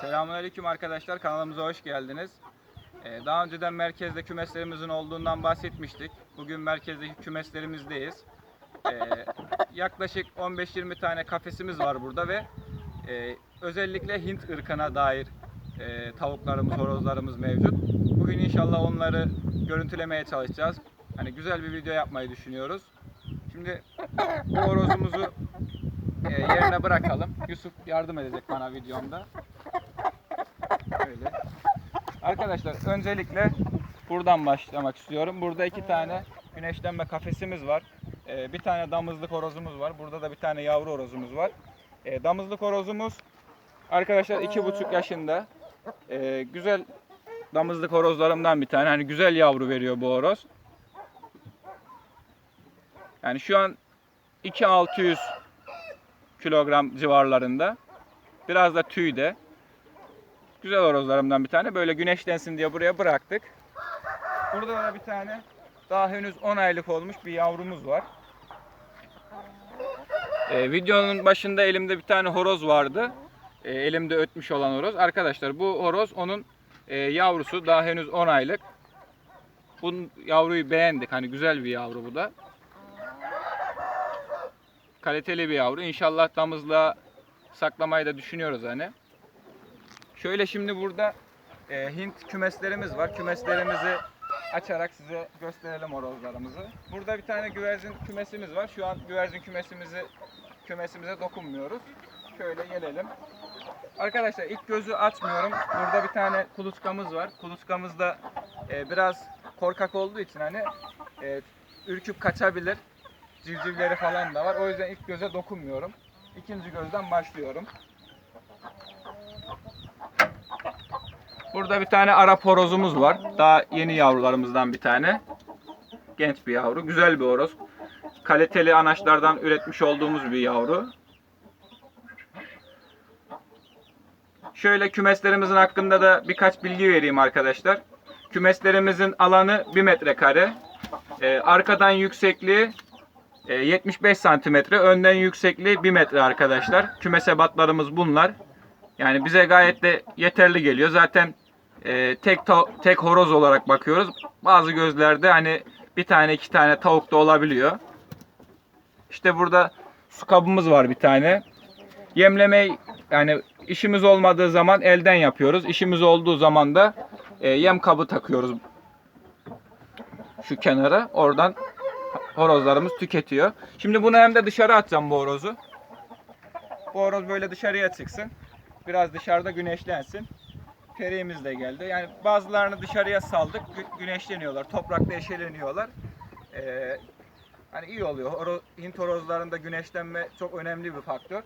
Selamünaleyküm arkadaşlar kanalımıza hoş geldiniz. Ee, daha önceden merkezde kümeslerimizin olduğundan bahsetmiştik. Bugün merkezdeki kümeslerimizdeyiz. Ee, yaklaşık 15-20 tane kafesimiz var burada ve e, özellikle Hint ırkına dair e, tavuklarımız, horozlarımız mevcut. Bugün inşallah onları görüntülemeye çalışacağız. Hani güzel bir video yapmayı düşünüyoruz. Şimdi bu horozumuzu e, yerine bırakalım. Yusuf yardım edecek bana videomda. Öyle. Arkadaşlar öncelikle buradan başlamak istiyorum. Burada iki tane güneşlenme kafesimiz var. Ee, bir tane damızlık horozumuz var. Burada da bir tane yavru horozumuz var. Ee, damızlık horozumuz arkadaşlar iki buçuk yaşında. Ee, güzel damızlık horozlarımdan bir tane. Hani güzel yavru veriyor bu horoz. Yani şu an 2600 kilogram civarlarında. Biraz da tüy de. Güzel horozlarımdan bir tane. Böyle güneşlensin diye buraya bıraktık. Burada da bir tane daha henüz 10 aylık olmuş bir yavrumuz var. Ee, videonun başında elimde bir tane horoz vardı. Ee, elimde ötmüş olan horoz. Arkadaşlar bu horoz onun e, yavrusu. Daha henüz 10 aylık. Bu yavruyu beğendik. Hani güzel bir yavru bu da. Kaliteli bir yavru. İnşallah damızlığa saklamayı da düşünüyoruz hani. Şöyle şimdi burada e, Hint kümeslerimiz var. Kümeslerimizi açarak size gösterelim horozlarımızı. Burada bir tane güvercin kümesimiz var. Şu an güvercin kümesimizi kümesimize dokunmuyoruz. Şöyle gelelim. Arkadaşlar ilk gözü açmıyorum. Burada bir tane kuluçkamız var. Kuluçkamız da e, biraz korkak olduğu için hani e, ürküp kaçabilir. Civcivleri falan da var. O yüzden ilk göze dokunmuyorum. İkinci gözden başlıyorum. Burada bir tane Arap horozumuz var. Daha yeni yavrularımızdan bir tane. Genç bir yavru. Güzel bir horoz. Kaliteli anaçlardan üretmiş olduğumuz bir yavru. Şöyle kümeslerimizin hakkında da birkaç bilgi vereyim arkadaşlar. Kümeslerimizin alanı 1 metrekare. Ee, arkadan yüksekliği e, 75 santimetre. Önden yüksekliği 1 metre arkadaşlar. Kümes ebatlarımız bunlar. Yani bize gayet de yeterli geliyor. Zaten e, tek tek horoz olarak bakıyoruz. Bazı gözlerde hani bir tane iki tane tavuk da olabiliyor. İşte burada su kabımız var bir tane. Yemlemeyi yani işimiz olmadığı zaman elden yapıyoruz. İşimiz olduğu zaman da e, yem kabı takıyoruz şu kenara. Oradan horozlarımız tüketiyor. Şimdi bunu hem de dışarı atacağım bu horozu. Bu horoz böyle dışarıya çıksın. Biraz dışarıda güneşlensin. Periğimiz de geldi. Yani bazılarını dışarıya saldık. gü- Güneşleniyorlar. Toprakta eşeleniyorlar. Ee, hani iyi oluyor. Horo, Hint horozlarında güneşlenme çok önemli bir faktör.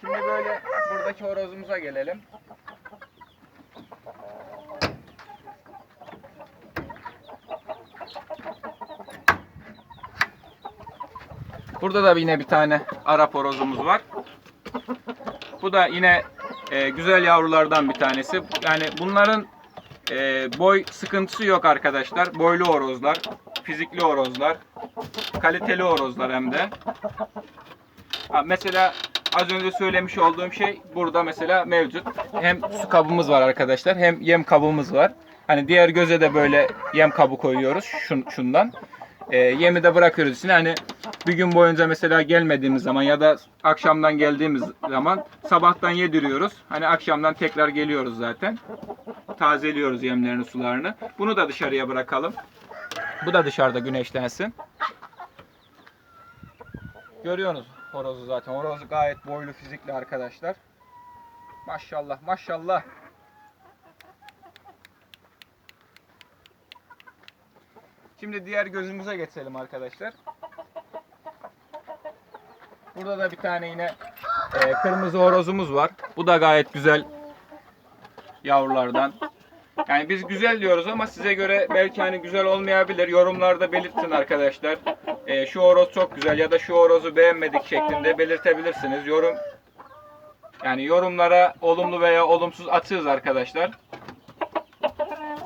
Şimdi böyle buradaki horozumuza gelelim. Burada da yine bir tane Arap horozumuz var. Bu da yine e, güzel yavrulardan bir tanesi. Yani bunların e, boy sıkıntısı yok arkadaşlar. Boylu horozlar, fizikli horozlar, kaliteli horozlar hem de. Ha, mesela az önce söylemiş olduğum şey burada mesela mevcut. Hem su kabımız var arkadaşlar hem yem kabımız var. Hani diğer göze de böyle yem kabı koyuyoruz şun, şundan. E, yemi de bırakıyoruz içine. Hani bir gün boyunca mesela gelmediğimiz zaman ya da akşamdan geldiğimiz zaman sabahtan yediriyoruz. Hani akşamdan tekrar geliyoruz zaten. Tazeliyoruz yemlerini, sularını. Bunu da dışarıya bırakalım. Bu da dışarıda güneşlensin. Görüyorsunuz horozu zaten. Horoz gayet boylu fizikli arkadaşlar. Maşallah maşallah. Şimdi diğer gözümüze geçelim arkadaşlar. Burada da bir tane yine e, kırmızı horozumuz var. Bu da gayet güzel yavrulardan. Yani biz güzel diyoruz ama size göre belki hani güzel olmayabilir. Yorumlarda belirtin arkadaşlar. E, şu horoz çok güzel ya da şu horozu beğenmedik şeklinde belirtebilirsiniz. Yorum yani yorumlara olumlu veya olumsuz atığız arkadaşlar.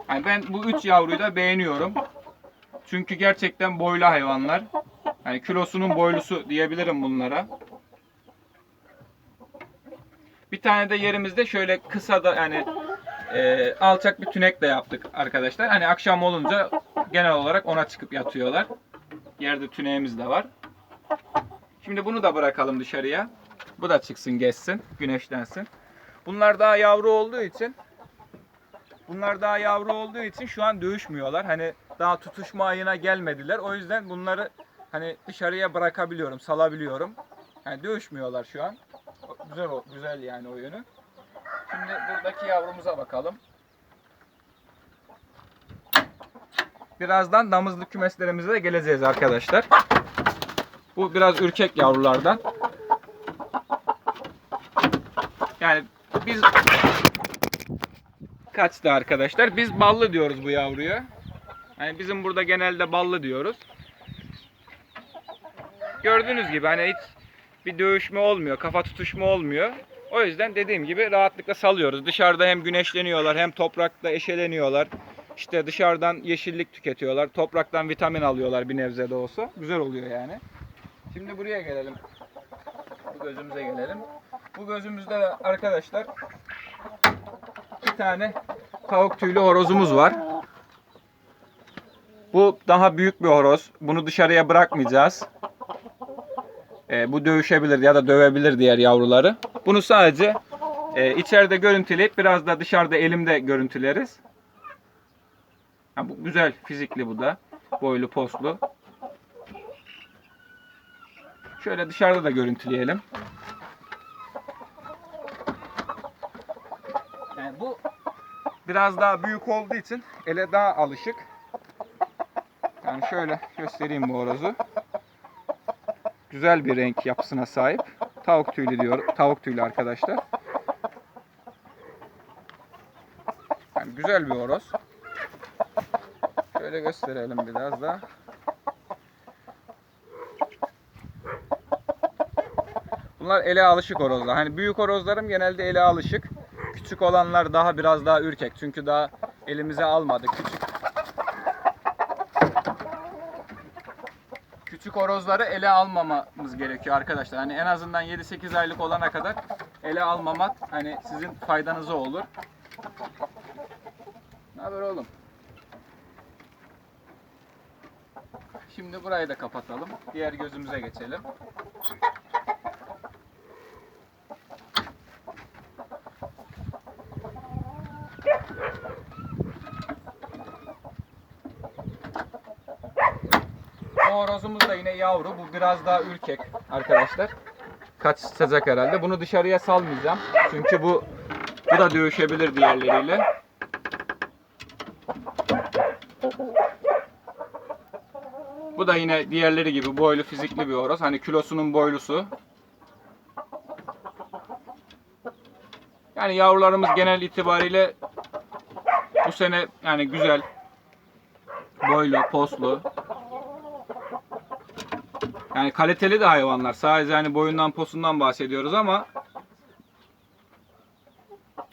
Yani ben bu üç yavruyu da beğeniyorum. Çünkü gerçekten boylu hayvanlar. Yani kilosunun boylusu diyebilirim bunlara. Bir tane de yerimizde şöyle kısa da yani e, alçak bir tünek de yaptık arkadaşlar. Hani akşam olunca genel olarak ona çıkıp yatıyorlar. Yerde tüneğimiz de var. Şimdi bunu da bırakalım dışarıya. Bu da çıksın gezsin, güneşlensin. Bunlar daha yavru olduğu için Bunlar daha yavru olduğu için şu an dövüşmüyorlar. Hani daha tutuşma ayına gelmediler. O yüzden bunları hani dışarıya bırakabiliyorum, salabiliyorum. Yani dövüşmüyorlar şu an. Güzel o, güzel yani o yönü. Şimdi buradaki yavrumuza bakalım. Birazdan damızlık kümeslerimize de geleceğiz arkadaşlar. Bu biraz ürkek yavrulardan. Yani biz kaçtı arkadaşlar? Biz ballı diyoruz bu yavruya. Yani bizim burada genelde ballı diyoruz. Gördüğünüz gibi hani hiç bir dövüşme olmuyor, kafa tutuşma olmuyor. O yüzden dediğim gibi rahatlıkla salıyoruz. Dışarıda hem güneşleniyorlar hem toprakta eşeleniyorlar. İşte dışarıdan yeşillik tüketiyorlar. Topraktan vitamin alıyorlar bir nebze de olsa. Güzel oluyor yani. Şimdi buraya gelelim. Bu gözümüze gelelim. Bu gözümüzde de arkadaşlar bir tane tavuk tüylü horozumuz var. Bu daha büyük bir horoz. Bunu dışarıya bırakmayacağız. Ee, bu dövüşebilir ya da dövebilir diğer yavruları. Bunu sadece e, içeride görüntüleyip biraz da dışarıda elimde görüntüleriz. Ha, bu güzel fizikli bu da. Boylu postlu. Şöyle dışarıda da görüntüleyelim. Yani bu biraz daha büyük olduğu için ele daha alışık. Yani şöyle göstereyim bu horozu. Güzel bir renk yapısına sahip. Tavuk tüylü diyor. Tavuk tüylü arkadaşlar. Yani güzel bir horoz. Şöyle gösterelim biraz daha. Bunlar ele alışık horozlar. Hani büyük horozlarım genelde ele alışık. Küçük olanlar daha biraz daha ürkek. Çünkü daha elimize almadık. Küçük Küçük horozları ele almamamız gerekiyor arkadaşlar. Hani en azından 7-8 aylık olana kadar ele almamak hani sizin faydanıza olur. Ne haber oğlum? Şimdi burayı da kapatalım. Diğer gözümüze geçelim. O horozumuz da yine yavru. Bu biraz daha ürkek arkadaşlar. Kaçacak herhalde. Bunu dışarıya salmayacağım. Çünkü bu bu da dövüşebilir diğerleriyle. Bu da yine diğerleri gibi boylu fizikli bir horoz. Hani kilosunun boylusu. Yani yavrularımız genel itibariyle bu sene yani güzel. Boylu, poslu. Yani kaliteli de hayvanlar. Sadece hani boyundan posundan bahsediyoruz ama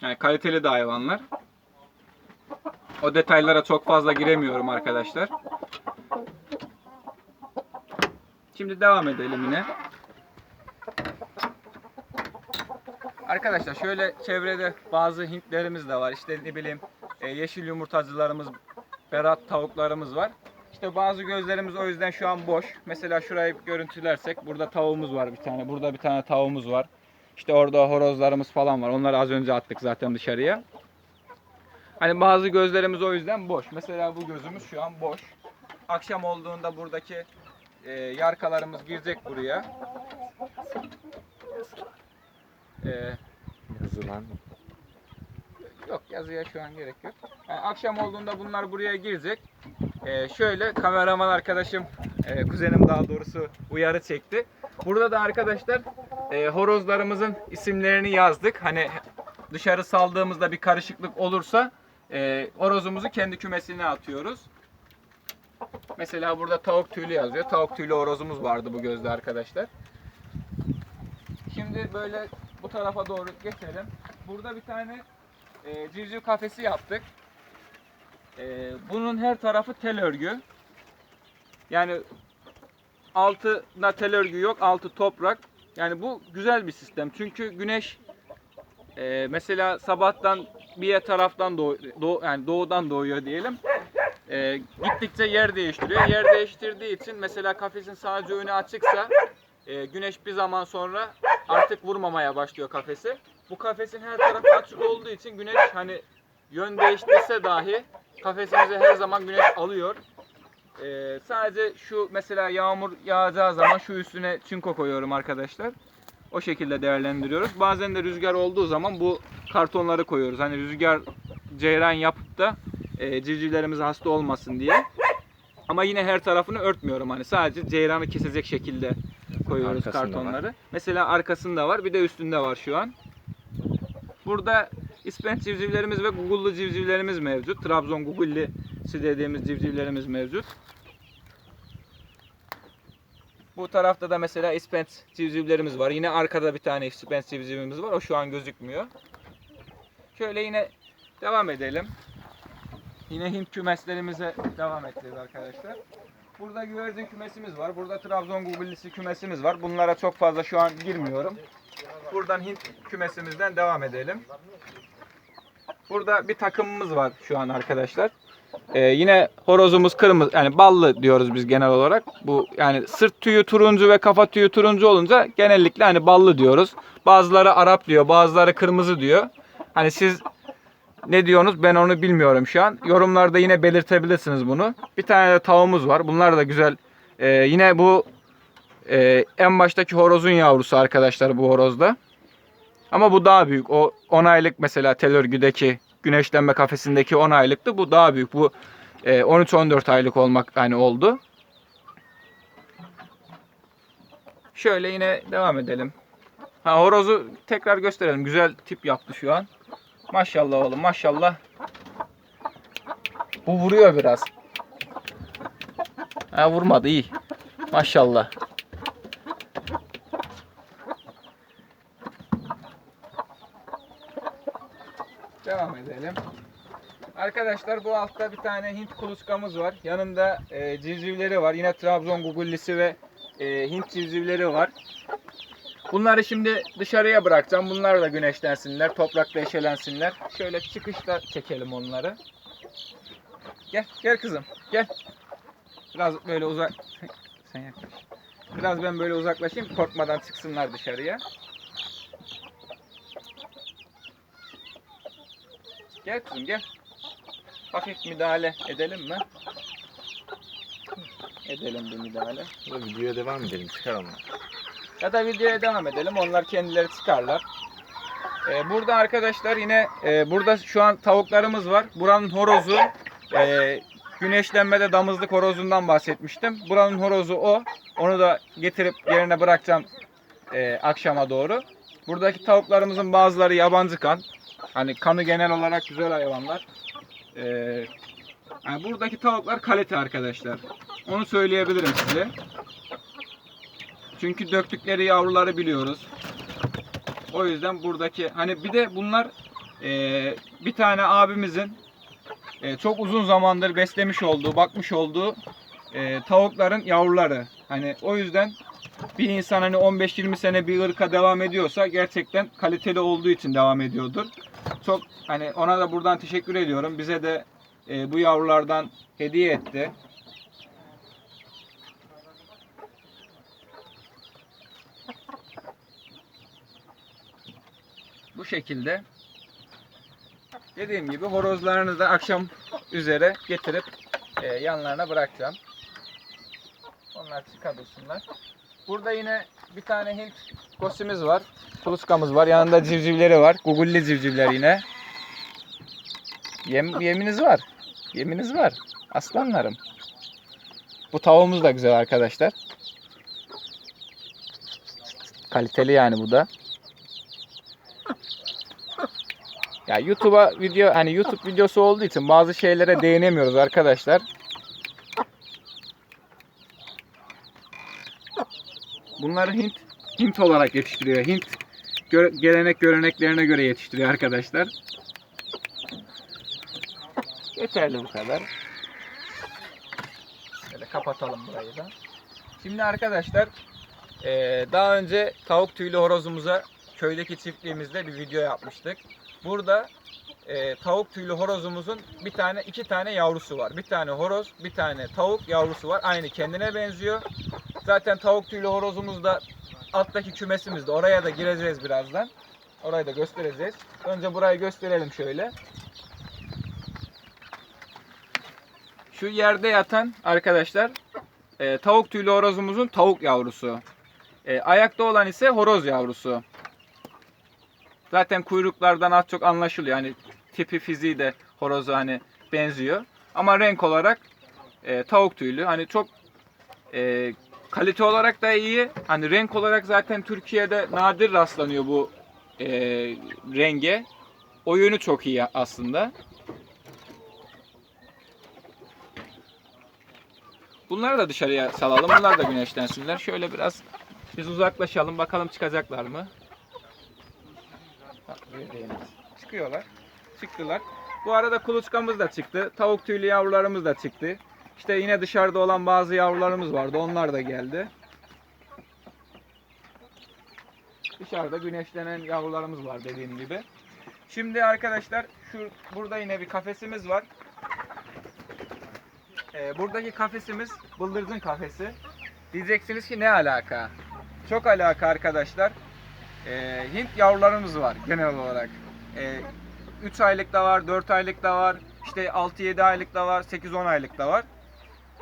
yani kaliteli de hayvanlar. O detaylara çok fazla giremiyorum arkadaşlar. Şimdi devam edelim yine. Arkadaşlar şöyle çevrede bazı Hintlerimiz de var. İşte ne bileyim e, yeşil yumurtacılarımız, berat tavuklarımız var. İşte bazı gözlerimiz o yüzden şu an boş. Mesela şurayı görüntülersek burada tavuğumuz var bir tane. Burada bir tane tavuğumuz var. İşte orada horozlarımız falan var. Onları az önce attık zaten dışarıya. Hani bazı gözlerimiz o yüzden boş. Mesela bu gözümüz şu an boş. Akşam olduğunda buradaki e, yarkalarımız girecek buraya. E, Yazılan. Yok yazıya şu an gerek yok. Yani akşam olduğunda bunlar buraya girecek. Ee, şöyle kameraman arkadaşım, e, kuzenim daha doğrusu uyarı çekti. Burada da arkadaşlar e, horozlarımızın isimlerini yazdık. Hani dışarı saldığımızda bir karışıklık olursa e, horozumuzu kendi kümesine atıyoruz. Mesela burada tavuk tüylü yazıyor. Tavuk tüylü horozumuz vardı bu gözde arkadaşlar. Şimdi böyle bu tarafa doğru geçelim. Burada bir tane e, civciv kafesi yaptık. E, bunun her tarafı tel örgü. Yani altında tel örgü yok, altı toprak. Yani bu güzel bir sistem. Çünkü güneş e, mesela sabahtan bir taraftan doğu, doğu- yani doğudan doğuyor diyelim. E, gittikçe yer değiştiriyor. Yer değiştirdiği için mesela kafesin sadece önü açıksa e, güneş bir zaman sonra artık vurmamaya başlıyor kafesi. Bu kafesin her tarafı açık olduğu için güneş hani yön değiştirse dahi kafesimize her zaman güneş alıyor. Ee, sadece şu mesela yağmur yağacağı zaman şu üstüne çinko koyuyorum arkadaşlar. O şekilde değerlendiriyoruz. Bazen de rüzgar olduğu zaman bu kartonları koyuyoruz. Hani rüzgar ceyran yapıp da e, civcivlerimiz hasta olmasın diye. Ama yine her tarafını örtmüyorum. Hani sadece ceyranı kesecek şekilde koyuyoruz Arkasında kartonları. Mesela arkasında var, bir de üstünde var şu an. Burada ispenç civcivlerimiz ve gugullu civcivlerimiz mevcut. Trabzon gugullisi dediğimiz civcivlerimiz mevcut. Bu tarafta da mesela ispenç civcivlerimiz var. Yine arkada bir tane ispenç civcivimiz var. O şu an gözükmüyor. Şöyle yine devam edelim. Yine Hint kümeslerimize devam edeceğiz arkadaşlar. Burada güvercin kümesimiz var. Burada Trabzon gugullisi kümesimiz var. Bunlara çok fazla şu an girmiyorum. Buradan Hint kümesimizden devam edelim. Burada bir takımımız var şu an arkadaşlar. Ee, yine horozumuz kırmızı yani ballı diyoruz biz genel olarak. Bu yani sırt tüyü turuncu ve kafa tüyü turuncu olunca genellikle hani ballı diyoruz. Bazıları Arap diyor, bazıları kırmızı diyor. Hani siz ne diyorsunuz ben onu bilmiyorum şu an. Yorumlarda yine belirtebilirsiniz bunu. Bir tane de tavuğumuz var. Bunlar da güzel. Ee, yine bu e, en baştaki horozun yavrusu arkadaşlar bu horozda. Ama bu daha büyük. O 10 aylık mesela tel örgüdeki güneşlenme kafesindeki 10 aylıktı. Bu daha büyük. Bu e, 13-14 aylık olmak yani oldu. Şöyle yine devam edelim. Ha horozu tekrar gösterelim. Güzel tip yaptı şu an. Maşallah oğlum maşallah. Bu vuruyor biraz. Ha vurmadı iyi. Maşallah. Devam edelim. Arkadaşlar bu altta bir tane Hint kuluskamız var. Yanında e, civcivleri var. Yine Trabzon gugullisi ve e, Hint civcivleri var. Bunları şimdi dışarıya bırakacağım. Bunlar da güneşlensinler, toprakta eşelensinler. Şöyle çıkışta çekelim onları. Gel, gel kızım, gel. Biraz böyle uzak... Sen yaklaş. Biraz ben böyle uzaklaşayım, korkmadan çıksınlar dışarıya. Gel kızım, gel. Hafif müdahale edelim mi? Edelim bir müdahale. Bu videoya devam edelim. Çıkaralım. Ya da videoya devam edelim. Onlar kendileri çıkarlar. Ee, burada arkadaşlar yine e, burada şu an tavuklarımız var. Buranın horozu e, güneşlenmede damızlık horozundan bahsetmiştim. Buranın horozu o. Onu da getirip yerine bırakacağım e, akşama doğru. Buradaki tavuklarımızın bazıları yabancı kan. Hani kanı genel olarak güzel hayvanlar. Ee, yani buradaki tavuklar kalite arkadaşlar. Onu söyleyebilirim size. Çünkü döktükleri yavruları biliyoruz. O yüzden buradaki hani bir de bunlar eee, bir tane abimizin eee, çok uzun zamandır beslemiş olduğu, bakmış olduğu eee, tavukların yavruları. Hani o yüzden bir insan hani 15-20 sene bir ırka devam ediyorsa gerçekten kaliteli olduğu için devam ediyordur. Çok hani ona da buradan teşekkür ediyorum. Bize de eee, bu yavrulardan hediye etti. Bu şekilde. Dediğim gibi horozlarını da akşam üzere getirip e, yanlarına bırakacağım. Onlar çıkabilsinler. Burada yine bir tane Hint kosimiz var. Kuluskamız var. Yanında civcivleri var. Gugulli civcivler yine. Yem, yeminiz var. Yeminiz var. Aslanlarım. Bu tavuğumuz da güzel arkadaşlar. Kaliteli yani bu da. Ya YouTube'a video hani YouTube videosu olduğu için bazı şeylere değinemiyoruz arkadaşlar. Bunları Hint Hint olarak yetiştiriyor. Hint gö- gelenek göreneklerine göre yetiştiriyor arkadaşlar. Yeterli bu kadar. Şöyle kapatalım burayı da. Şimdi arkadaşlar eee, daha önce tavuk tüylü horozumuza köydeki çiftliğimizde bir video yapmıştık. Burada e, tavuk tüylü horozumuzun bir tane iki tane yavrusu var. Bir tane horoz, bir tane tavuk yavrusu var. Aynı kendine benziyor. Zaten tavuk tüylü horozumuz da alttaki kümesimizde. Oraya da gireceğiz birazdan. Orayı da göstereceğiz. Önce burayı gösterelim şöyle. Şu yerde yatan arkadaşlar e, tavuk tüylü horozumuzun tavuk yavrusu. E, ayakta olan ise horoz yavrusu. Zaten kuyruklardan az çok anlaşılıyor. Hani tipi fiziği de horoza hani benziyor. Ama renk olarak e, tavuk tüylü. Hani çok e, kalite olarak da iyi. Hani renk olarak zaten Türkiye'de nadir rastlanıyor bu e, renge. O yönü çok iyi aslında. Bunları da dışarıya salalım. Bunlar da güneşlensinler. Şöyle biraz biz uzaklaşalım. Bakalım çıkacaklar mı? Çıkıyorlar. Çıktılar. Bu arada kuluçkamız da çıktı. Tavuk tüylü yavrularımız da çıktı. İşte yine dışarıda olan bazı yavrularımız vardı. Onlar da geldi. Dışarıda güneşlenen yavrularımız var dediğim gibi. Şimdi arkadaşlar şu burada yine bir kafesimiz var. Ee, buradaki kafesimiz bıldırcın kafesi. Diyeceksiniz ki ne alaka? Çok alaka arkadaşlar. Ee, Hint yavrularımız var genel olarak. Ee, 3 aylık da var, 4 aylık da var, işte 6-7 aylık da var, 8-10 aylık da var.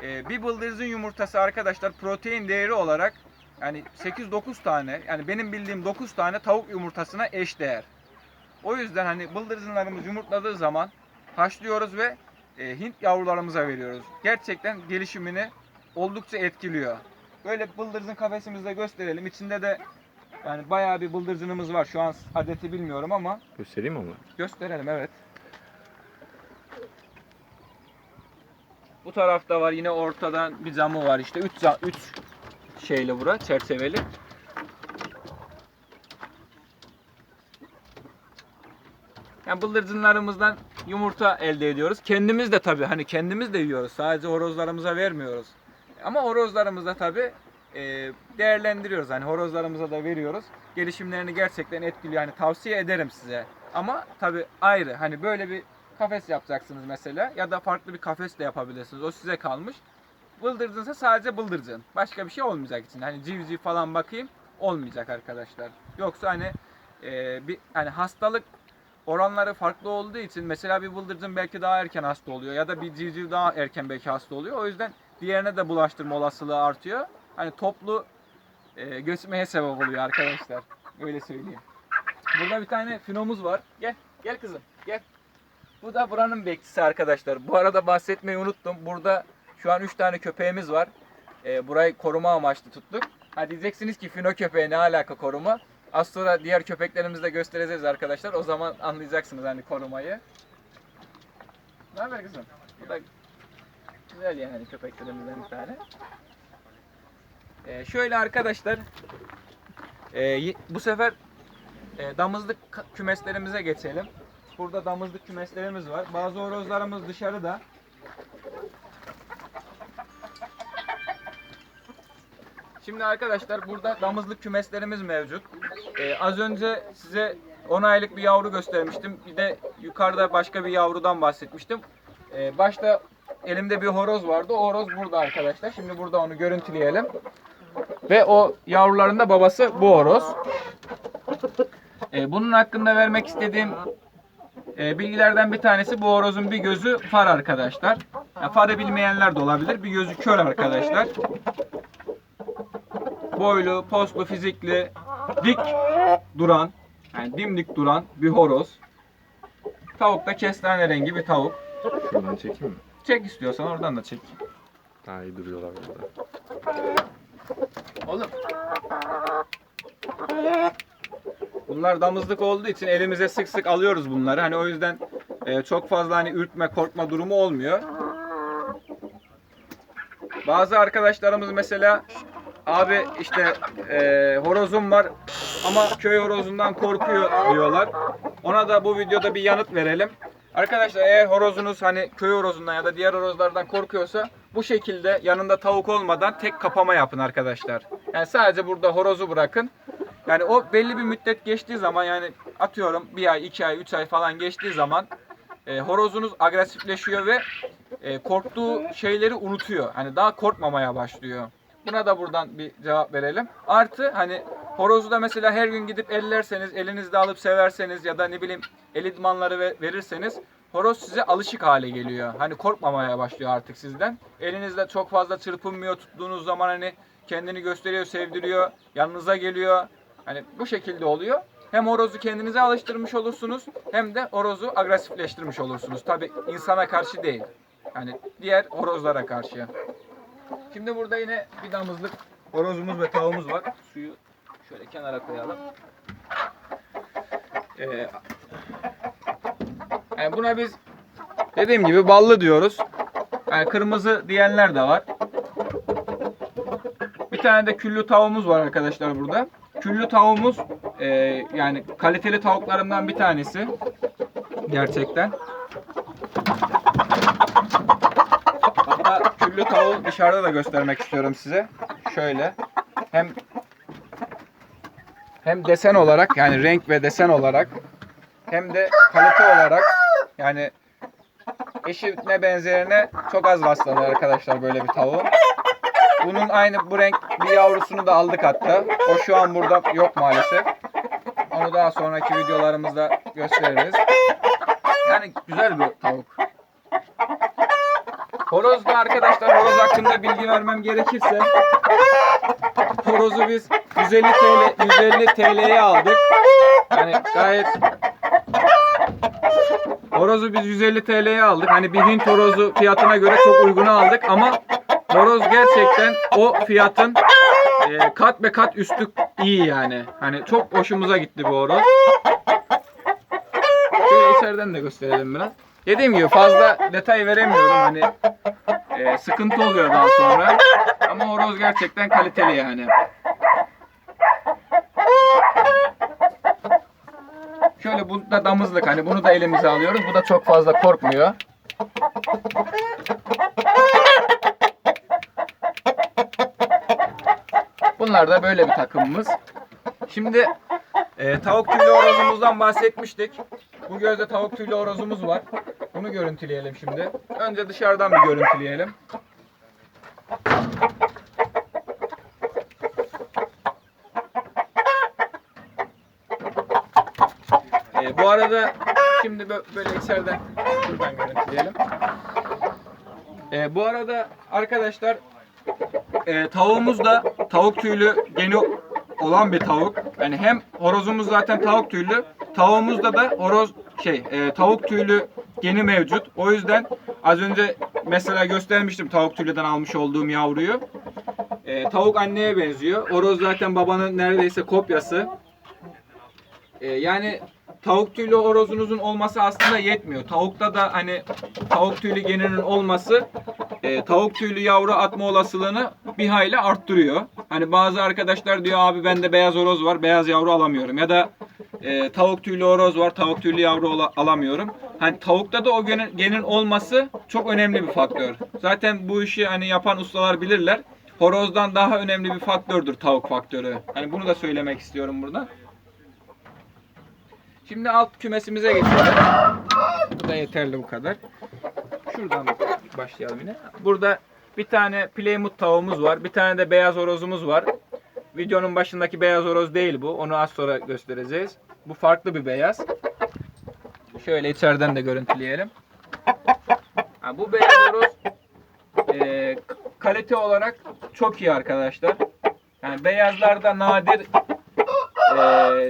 Ee, bir bıldırcın yumurtası arkadaşlar protein değeri olarak yani 8-9 tane yani benim bildiğim 9 tane tavuk yumurtasına eş değer. O yüzden hani bıldırcınlarımız yumurtladığı zaman haşlıyoruz ve e, Hint yavrularımıza veriyoruz. Gerçekten gelişimini oldukça etkiliyor. Böyle bıldırcın kafesimizde gösterelim. İçinde de yani bayağı bir bıldırcınımız var. Şu an adeti bilmiyorum ama Göstereyim mi onu? gösterelim evet. Bu tarafta var yine ortadan bir camı var işte 3 3 şeyli bura çerçeveli. Yani bıldırcınlarımızdan yumurta elde ediyoruz. Kendimiz de tabii hani kendimiz de yiyoruz. Sadece horozlarımıza vermiyoruz. Ama horozlarımıza tabii e, değerlendiriyoruz. Hani horozlarımıza da veriyoruz. Gelişimlerini gerçekten etkiliyor. Hani tavsiye ederim size. Ama tabii ayrı. Hani böyle bir kafes yapacaksınız mesela ya da farklı bir kafes de yapabilirsiniz. O size kalmış. Bıldırcınsa sadece bıldırcın. Başka bir şey olmayacak için. Hani civciv falan bakayım olmayacak arkadaşlar. Yoksa hani e, bir hani hastalık oranları farklı olduğu için mesela bir bıldırcın belki daha erken hasta oluyor ya da bir civciv daha erken belki hasta oluyor. O yüzden diğerine de bulaştırma olasılığı artıyor. Hani toplu e, göçmeye sebep oluyor arkadaşlar. Öyle söyleyeyim. Burada bir tane finomuz var. Gel, gel kızım, gel. Bu da buranın bekçisi arkadaşlar. Bu arada bahsetmeyi unuttum. Burada şu an 3 tane köpeğimiz var. E, burayı koruma amaçlı tuttuk. Ha diyeceksiniz ki fino köpeği ne alaka koruma? Az sonra diğer köpeklerimizi de göstereceğiz arkadaşlar. O zaman anlayacaksınız hani korumayı. Ne haber kızım? Bu da güzel yani köpeklerimizden bir tane. Ee, şöyle arkadaşlar. y- bu sefer ee, damızlık kümeslerimize geçelim. Burada damızlık kümeslerimiz var. Bazı horozlarımız dışarıda. Şimdi arkadaşlar burada damızlık kümeslerimiz mevcut. Ee, az önce size 10 aylık bir yavru göstermiştim. Bir de yukarıda başka bir yavrudan bahsetmiştim. Ee, başta elimde bir horoz vardı. O horoz burada arkadaşlar. Şimdi burada onu görüntüleyelim. Ve o yavruların da babası bu horoz. Ee, bunun hakkında vermek istediğim e, bilgilerden bir tanesi bu horozun bir gözü far arkadaşlar. Ya, farı bilmeyenler de olabilir. Bir gözü kör arkadaşlar. Boylu, postlu, fizikli, dik duran, yani dimdik duran bir horoz. Tavuk da kestane rengi bir tavuk. Şuradan çekeyim mi? Çek istiyorsan oradan da çek. Daha iyi duruyorlar burada. Oğlum. Bunlar damızlık olduğu için elimize sık sık alıyoruz bunları. Hani o yüzden e, çok fazla hani ürkme, korkma durumu olmuyor. Bazı arkadaşlarımız mesela abi işte e, horozum var ama köy horozundan korkuyor diyorlar. Ona da bu videoda bir yanıt verelim. Arkadaşlar eğer horozunuz hani köy horozundan ya da diğer horozlardan korkuyorsa bu şekilde yanında tavuk olmadan tek kapama yapın arkadaşlar. Yani sadece burada horozu bırakın. Yani o belli bir müddet geçtiği zaman yani atıyorum bir ay, iki ay, üç ay falan geçtiği zaman e, horozunuz agresifleşiyor ve e, korktuğu şeyleri unutuyor. Hani daha korkmamaya başlıyor. Buna da buradan bir cevap verelim. Artı hani horozu da mesela her gün gidip ellerseniz, elinizde alıp severseniz ya da ne bileyim el idmanları ve- verirseniz horoz size alışık hale geliyor. Hani korkmamaya başlıyor artık sizden. Elinizde çok fazla çırpınmıyor tuttuğunuz zaman hani kendini gösteriyor, sevdiriyor, yanınıza geliyor. Hani bu şekilde oluyor. Hem horozu kendinize alıştırmış olursunuz hem de horozu agresifleştirmiş olursunuz. Tabi insana karşı değil. Yani diğer horozlara karşı. Şimdi burada yine bir damızlık horozumuz ve tavuğumuz var. Suyu şöyle kenara koyalım. Ee, yani buna biz dediğim gibi ballı diyoruz. Yani kırmızı diyenler de var. Bir tane de küllü tavuğumuz var arkadaşlar burada. Küllü tavuğumuz e, yani kaliteli tavuklarımdan bir tanesi. Gerçekten. Hatta küllü tavuğu dışarıda da göstermek istiyorum size. Şöyle. Hem hem desen olarak yani renk ve desen olarak hem de kalite olarak yani eşine benzerine çok az rastlanır arkadaşlar böyle bir tavuğun. Bunun aynı bu renk bir yavrusunu da aldık hatta. O şu an burada yok maalesef. Onu daha sonraki videolarımızda gösteririz. Yani güzel bir tavuk. Horozda arkadaşlar horoz hakkında bilgi vermem gerekirse horozu biz 150 TL 150 TL'ye aldık. Yani gayet Horozu biz 150 TL'ye aldık. Hani bir Hint horozu fiyatına göre çok uyguna aldık ama horoz gerçekten o fiyatın e, kat be kat üstü iyi yani. Hani çok hoşumuza gitti bu horoz. Şöyle içeriden de gösterelim biraz. Dediğim gibi fazla detay veremiyorum hani e, sıkıntı oluyor daha sonra. Ama horoz gerçekten kaliteli yani. Şöyle bu da damızlık hani bunu da elimize alıyoruz. Bu da çok fazla korkmuyor. Bunlar da böyle bir takımımız. Şimdi e, tavuk tüylü horozumuzdan bahsetmiştik. Bu gözde tavuk tüylü horozumuz var. Bunu görüntüleyelim şimdi. Önce dışarıdan bir görüntüleyelim. Bu arada şimdi bö- böyle içeriden şuradan görüntüleyelim. E, bu arada arkadaşlar e, tavuğumuz da tavuk tüylü geni olan bir tavuk. Yani hem horozumuz zaten tavuk tüylü, tavuğumuzda da horoz şey e, tavuk tüylü geni mevcut. O yüzden az önce mesela göstermiştim tavuk tüylüden almış olduğum yavruyu. E, tavuk anneye benziyor. Horoz zaten babanın neredeyse kopyası. E, yani tavuk tüylü horozunuzun olması aslında yetmiyor. Tavukta da hani tavuk tüylü geninin olması e, tavuk tüylü yavru atma olasılığını bir hayli arttırıyor. Hani bazı arkadaşlar diyor abi bende beyaz horoz var beyaz yavru alamıyorum. Ya da e, tavuk tüylü horoz var tavuk tüylü yavru alamıyorum. Hani tavukta da o genin, genin olması çok önemli bir faktör. Zaten bu işi hani yapan ustalar bilirler. Horozdan daha önemli bir faktördür tavuk faktörü. Hani bunu da söylemek istiyorum burada. Şimdi alt kümesimize geçelim. Bu da yeterli bu kadar. Şuradan başlayalım yine. Burada bir tane Plymouth tavuğumuz var. Bir tane de beyaz horozumuz var. Videonun başındaki beyaz horoz değil bu. Onu az sonra göstereceğiz. Bu farklı bir beyaz. Şöyle içeriden de görüntüleyelim. Ha, bu beyaz horoz e, kalite olarak çok iyi arkadaşlar. Yani beyazlarda nadir e,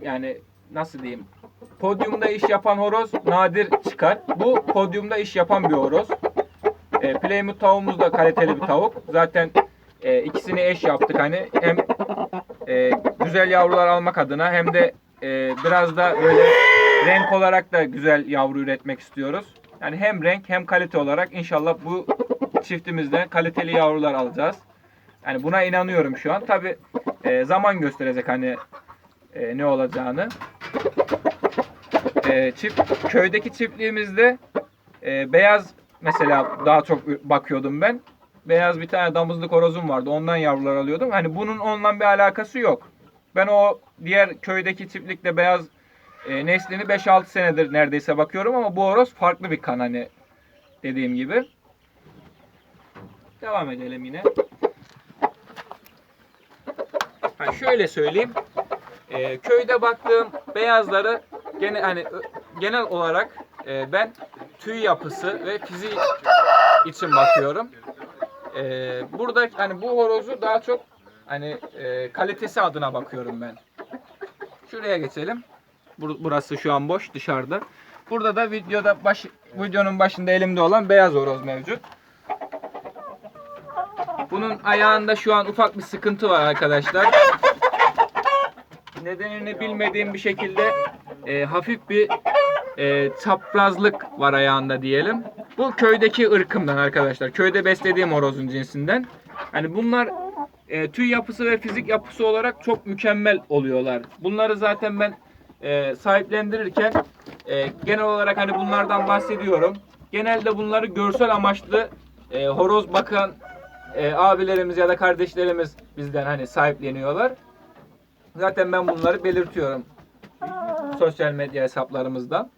yani nasıl diyeyim podyumda iş yapan horoz nadir çıkar. Bu podyumda iş yapan bir horoz. E, Plymouth tavuğumuz da kaliteli bir tavuk. Zaten e, ikisini eş yaptık hani hem e, güzel yavrular almak adına hem de e, biraz da böyle renk olarak da güzel yavru üretmek istiyoruz. Yani hem renk hem kalite olarak inşallah bu çiftimizde kaliteli yavrular alacağız. Yani buna inanıyorum şu an. Tabi zaman gösterecek hani e, ne olacağını. E, çift köydeki çiftliğimizde e, beyaz mesela daha çok bakıyordum ben. Beyaz bir tane damızlık horozum vardı. Ondan yavrular alıyordum. Hani bunun onunla bir alakası yok. Ben o diğer köydeki çiftlikte beyaz e, neslini 5-6 senedir neredeyse bakıyorum ama bu horoz farklı bir kan hani dediğim gibi. Devam edelim yine. Ha şöyle söyleyeyim. E, köyde baktığım beyazları gene hani genel olarak e, ben tüy yapısı ve fiziği için bakıyorum. E, burada hani bu horozu daha çok hani e, kalitesi adına bakıyorum ben. Şuraya geçelim. Bur- Burası şu an boş dışarıda. Burada da videoda baş videonun başında elimde olan beyaz horoz mevcut. Bunun ayağında şu an ufak bir sıkıntı var arkadaşlar. Nedenini bilmediğim bir şekilde e, hafif bir e, çaprazlık var ayağında diyelim. Bu köydeki ırkımdan arkadaşlar. Köyde beslediğim horozun cinsinden. Hani bunlar e, tüy yapısı ve fizik yapısı olarak çok mükemmel oluyorlar. Bunları zaten ben e, sahiplendirirken e, genel olarak hani bunlardan bahsediyorum. Genelde bunları görsel amaçlı e, horoz bakan e, abilerimiz ya da kardeşlerimiz bizden hani sahipleniyorlar. Zaten ben bunları belirtiyorum sosyal medya hesaplarımızda.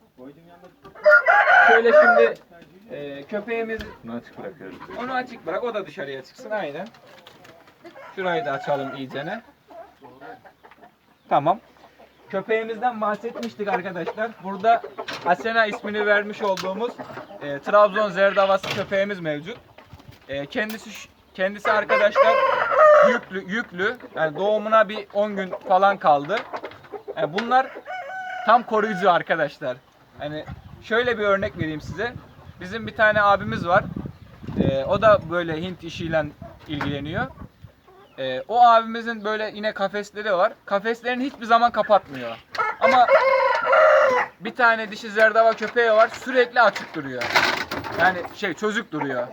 Şöyle şimdi e, köpeğimiz Bunu açık bırakıyoruz. onu açık bırak o da dışarıya çıksın aynen. Şurayı da açalım iyicene. Tamam. Köpeğimizden bahsetmiştik arkadaşlar. Burada Asena ismini vermiş olduğumuz e, Trabzon Zerdavası köpeğimiz mevcut. E, kendisi kendisi arkadaşlar yüklü yüklü. Yani doğumuna bir 10 gün falan kaldı. Yani bunlar tam koruyucu arkadaşlar. Hani şöyle bir örnek vereyim size. Bizim bir tane abimiz var. Ee, o da böyle Hint işiyle ilgileniyor. Ee, o abimizin böyle yine kafesleri var. Kafeslerini hiçbir zaman kapatmıyor. Ama bir tane dişi zerdava köpeği var sürekli açık duruyor. Yani şey çocuk duruyor.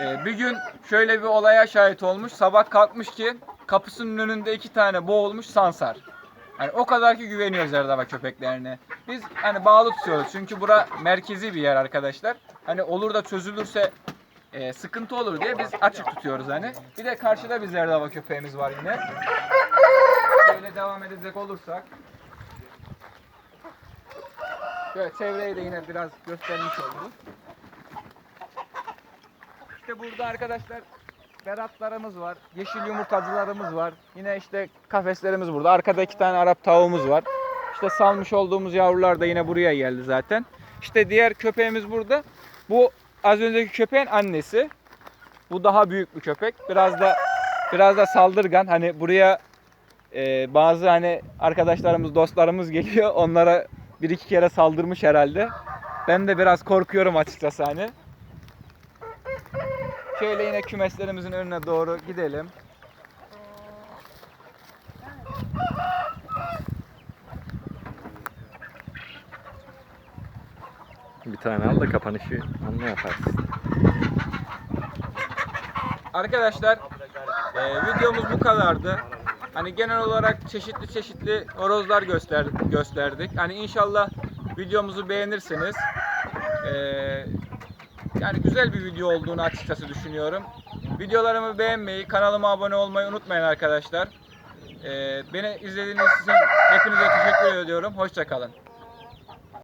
Ee, bir gün şöyle bir olaya şahit olmuş. Sabah kalkmış ki kapısının önünde iki tane boğulmuş sansar. Yani o kadar ki güveniyor zerdava köpeklerine. Biz hani bağlı tutuyoruz çünkü bura merkezi bir yer arkadaşlar. Hani olur da çözülürse e, sıkıntı olur diye biz açık tutuyoruz hani. Bir de karşıda bir zerdava köpeğimiz var yine. Şöyle devam edecek olursak. Şöyle çevreyi de yine biraz göstermiş oluruz. İşte burada arkadaşlar beratlarımız var. Yeşil yumurtacılarımız var. Yine işte kafeslerimiz burada. Arkada iki tane Arap tavuğumuz var. İşte salmış olduğumuz yavrular da yine buraya geldi zaten. İşte diğer köpeğimiz burada. Bu az önceki köpeğin annesi. Bu daha büyük bir köpek. Biraz da biraz da saldırgan. Hani buraya e, bazı hani arkadaşlarımız, dostlarımız geliyor. Onlara bir iki kere saldırmış herhalde. Ben de biraz korkuyorum açıkçası hani. Şöyle yine kümeslerimizin önüne doğru gidelim. Bir tane al da kapanışı anla yaparsın. Arkadaşlar e, videomuz bu kadardı. Hani genel olarak çeşitli çeşitli horozlar göster gösterdik. Hani inşallah videomuzu beğenirsiniz. E, yani güzel bir video olduğunu açıkçası düşünüyorum. Videolarımı beğenmeyi, kanalıma abone olmayı unutmayın arkadaşlar. E, beni izlediğiniz için hepinize teşekkür ediyorum. Hoşçakalın.